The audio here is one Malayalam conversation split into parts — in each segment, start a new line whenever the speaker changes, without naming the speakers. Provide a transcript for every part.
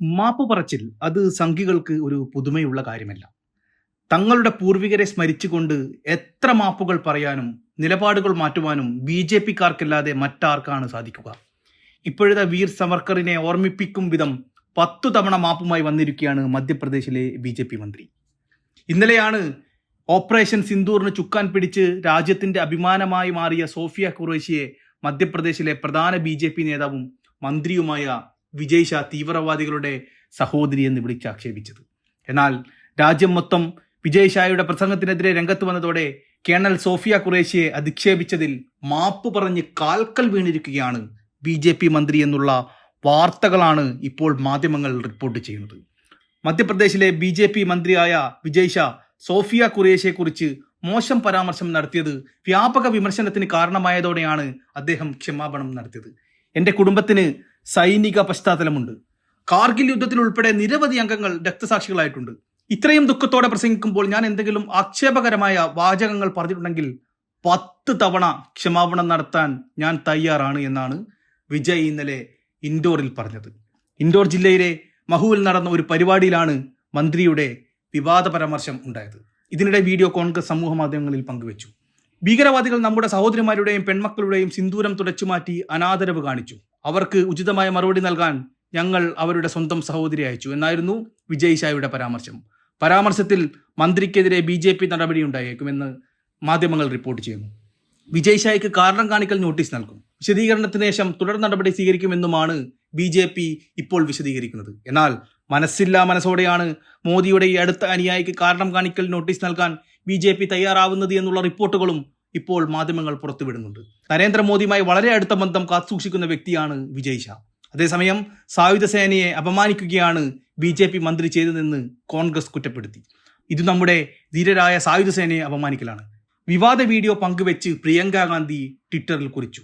മാപ്പ് പറച്ചിൽ അത് സംഘികൾക്ക് ഒരു പുതുമയുള്ള കാര്യമല്ല. തങ്ങളുടെ പൂർവികരെ സ്മരിച്ചുകൊണ്ട് എത്ര മാപ്പുകൾ പറയാനും നിലപാടുകൾ മാറ്റുവാനും ബി ജെ പിക്കാർക്കല്ലാതെ മറ്റാർക്കാണ് സാധിക്കുക. ഇപ്പോഴത്തെ വീർ സവർക്കറിനെ ഓർമ്മിപ്പിക്കും വിധം പത്തു തവണ മാപ്പുമായി വന്നിരിക്കുകയാണ് മധ്യപ്രദേശിലെ ബി ജെ പി മന്ത്രി. ഇന്നലെയാണ് ഓപ്പറേഷൻ സിന്ദൂറിന് ചുക്കാൻ പിടിച്ച് രാജ്യത്തിന്റെ അഭിമാനമായി മാറിയ സോഫിയ ഖുറേഷിയെ മധ്യപ്രദേശിലെ പ്രധാന ബി നേതാവും മന്ത്രിയുമായ വിജയ് ഷാ തീവ്രവാദികളുടെ സഹോദരി എന്ന് വിളിച്ചാക്ഷേപിച്ചത്. എന്നാൽ രാജ്യം മൊത്തം വിജയ് ഷായുടെ പ്രസംഗത്തിനെതിരെ രംഗത്ത് വന്നതോടെ കേണൽ സോഫിയ ഖുറേഷിയെ അധിക്ഷേപിച്ചതിൽ മാപ്പ് പറഞ്ഞ് കാൽക്കൽ വീണിരിക്കുകയാണ് ബി ജെ പി മന്ത്രി എന്നുള്ള വാർത്തകളാണ് ഇപ്പോൾ മാധ്യമങ്ങൾ റിപ്പോർട്ട് ചെയ്യുന്നത്. മധ്യപ്രദേശിലെ ബി ജെ പി മന്ത്രിയായ വിജയ് ഷാ സോഫിയ ഖുറേഷിയെ കുറിച്ച് മോശം പരാമർശം നടത്തിയത് വ്യാപക വിമർശനത്തിന് കാരണമായതോടെയാണ് അദ്ദേഹം ക്ഷമാപണം നടത്തിയത്. എന്റെ കുടുംബത്തിന് സൈനിക പശ്ചാത്തലമുണ്ട്. കാർഗിൽ യുദ്ധത്തിൽ ഉൾപ്പെടെ നിരവധി അംഗങ്ങൾ രക്തസാക്ഷികളായിട്ടുണ്ട്. ഇത്രയും ദുഃഖത്തോടെ പ്രസംഗിക്കുമ്പോൾ ഞാൻ എന്തെങ്കിലും ആക്ഷേപകരമായ വാചകങ്ങൾ പറഞ്ഞിട്ടുണ്ടെങ്കിൽ പത്ത് തവണ ക്ഷമാപണം നടത്താൻ ഞാൻ തയ്യാറാണ് എന്നാണ് വിജയ് ഇന്നലെ ഇൻഡോറിൽ പറഞ്ഞത്. ഇൻഡോർ ജില്ലയിലെ മഹുവിൽ നടന്ന ഒരു പരിപാടിയിലാണ് മന്ത്രിയുടെ വിവാദ പരാമർശം ഉണ്ടായത്. ഇതിനിടെ വീഡിയോ കോൺഗ്രസ് സമൂഹ മാധ്യമങ്ങളിൽ പങ്കുവച്ചു. ഭീകരവാദികൾ നമ്മുടെ സഹോദരിമാരുടെയും പെൺമക്കളുടെയും സിന്ദൂരം തുടച്ചുമാറ്റി അനാദരവ് കാണിച്ചു. അവർക്ക് ഉചിതമായ മറുപടി നൽകാൻ ഞങ്ങൾ അവരുടെ സ്വന്തം സഹോദരി അയച്ചു എന്നായിരുന്നു വിജയ് ഷായുടെ പരാമർശം. പരാമർശത്തിൽ മന്ത്രിക്കെതിരെ ബി ജെ പി നടപടിയുണ്ടായേക്കുമെന്ന് മാധ്യമങ്ങൾ റിപ്പോർട്ട് ചെയ്യുന്നു. വിജയ് ഷായ്ക്ക് കാരണം കാണിക്കൽ നോട്ടീസ് നൽകും. വിശദീകരണത്തിന് ശേഷം തുടർ നടപടി സ്വീകരിക്കുമെന്നുമാണ് ബി ജെ പി ഇപ്പോൾ വിശദീകരിക്കുന്നത്. എന്നാൽ മനസ്സില്ലാ മനസ്സോടെയാണ് മോദിയുടെ ഈ അടുത്ത അനുയായിക്ക് കാരണം കാണിക്കൽ നോട്ടീസ് നൽകാൻ ബി ജെ പി തയ്യാറാവുന്നത് എന്നുള്ള റിപ്പോർട്ടുകളും ഇപ്പോൾ മാധ്യമങ്ങൾ പുറത്തുവിടുന്നുണ്ട്. നരേന്ദ്രമോദിയുമായി വളരെ അടുത്ത ബന്ധം കാത്തുസൂക്ഷിക്കുന്ന വ്യക്തിയാണ് വിജയ് ഷാ. അതേസമയം സായുധ സേനയെ അപമാനിക്കുകയാണ് ബി ജെ പി മന്ത്രി ചെയ്തതെന്ന് കോൺഗ്രസ് കുറ്റപ്പെടുത്തി. ഇത് നമ്മുടെ ധീരരായ സായുധ സേനയെ അപമാനിക്കലാണ്. വിവാദ വീഡിയോ പങ്കുവെച്ച് പ്രിയങ്ക ഗാന്ധി ട്വിറ്ററിൽ കുറിച്ചു.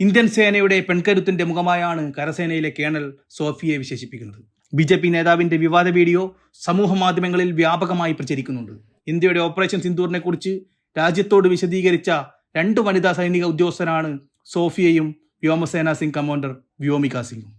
ഇന്ത്യൻ സേനയുടെ പെൺകരുത്തിന്റെ മുഖമായാണ് കരസേനയിലെ കേണൽ സോഫിയെ വിശേഷിപ്പിക്കുന്നത്. ബി ജെ പി നേതാവിന്റെ വിവാദ വീഡിയോ സമൂഹ മാധ്യമങ്ങളിൽ വ്യാപകമായി പ്രചരിക്കുന്നുണ്ട്. ഇന്ത്യയുടെ ഓപ്പറേഷൻ സിന്ദൂറിനെ കുറിച്ച് രാജ്യത്തോട് വിശദീകരിച്ച രണ്ട് വനിതാ സൈനിക ഉദ്യോഗസ്ഥരാണ് സോഫിയയും വ്യോമസേന സിംഗ് കമാൻഡർ വ്യോമിക സിംഗും.